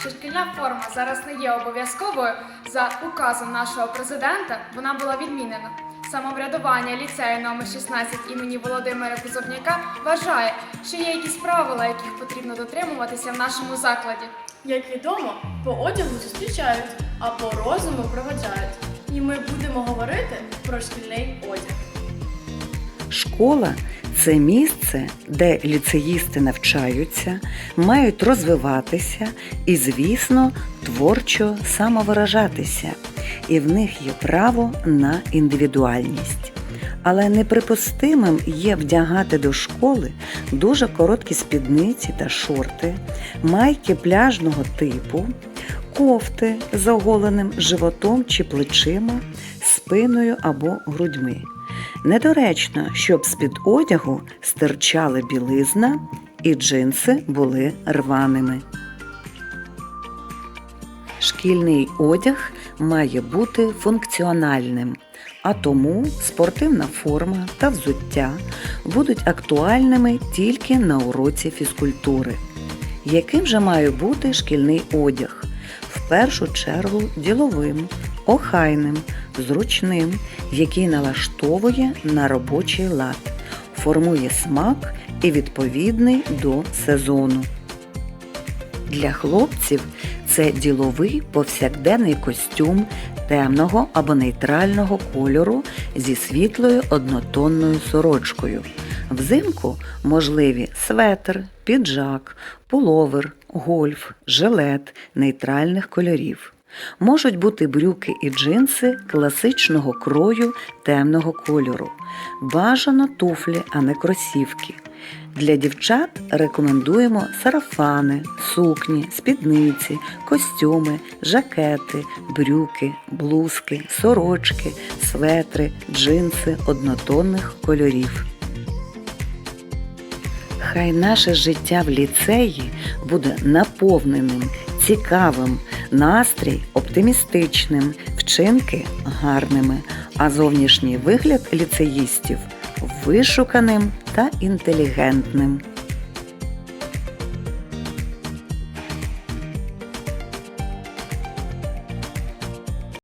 що шкільна форма зараз не є обов'язковою, за указом нашого президента вона була відмінена. Самоврядування ліцею номер 16 імені Володимира Кузовняка вважає, що є якісь правила, яких потрібно дотримуватися в нашому закладі. Як відомо, по одягу зустрічають, а по розуму проведжають. І ми будемо говорити про шкільний одяг. Школа це місце, де ліцеїсти навчаються, мають розвиватися і, звісно, творчо самовиражатися. І в них є право на індивідуальність. Але неприпустимим є вдягати до школи дуже короткі спідниці та шорти, майки пляжного типу, кофти з оголеним животом чи плечима, спиною або грудьми. Недоречно, щоб з-під одягу стирчала білизна і джинси були рваними. Шкільний одяг має бути функціональним, а тому спортивна форма та взуття будуть актуальними тільки на уроці фізкультури. Яким же має бути шкільний одяг? В першу чергу діловим, охайним, зручним, який налаштовує на робочий лад, формує смак і відповідний до сезону. Для хлопців це діловий повсякденний костюм темного або нейтрального кольору зі світлою однотонною сорочкою. Взимку можливі светр, піджак, пуловер, гольф, жилет нейтральних кольорів. Можуть бути брюки і джинси класичного крою темного кольору. Бажано туфлі, а не кросівки. Для дівчат рекомендуємо сарафани, сукні, спідниці, костюми, жакети, брюки, блузки, сорочки, светри, джинси однотонних кольорів. Хай наше життя в ліцеї буде наповненим, цікавим, настрій оптимістичним, вчинки гарними, а зовнішній вигляд ліцеїстів вишуканим та інтелігентним.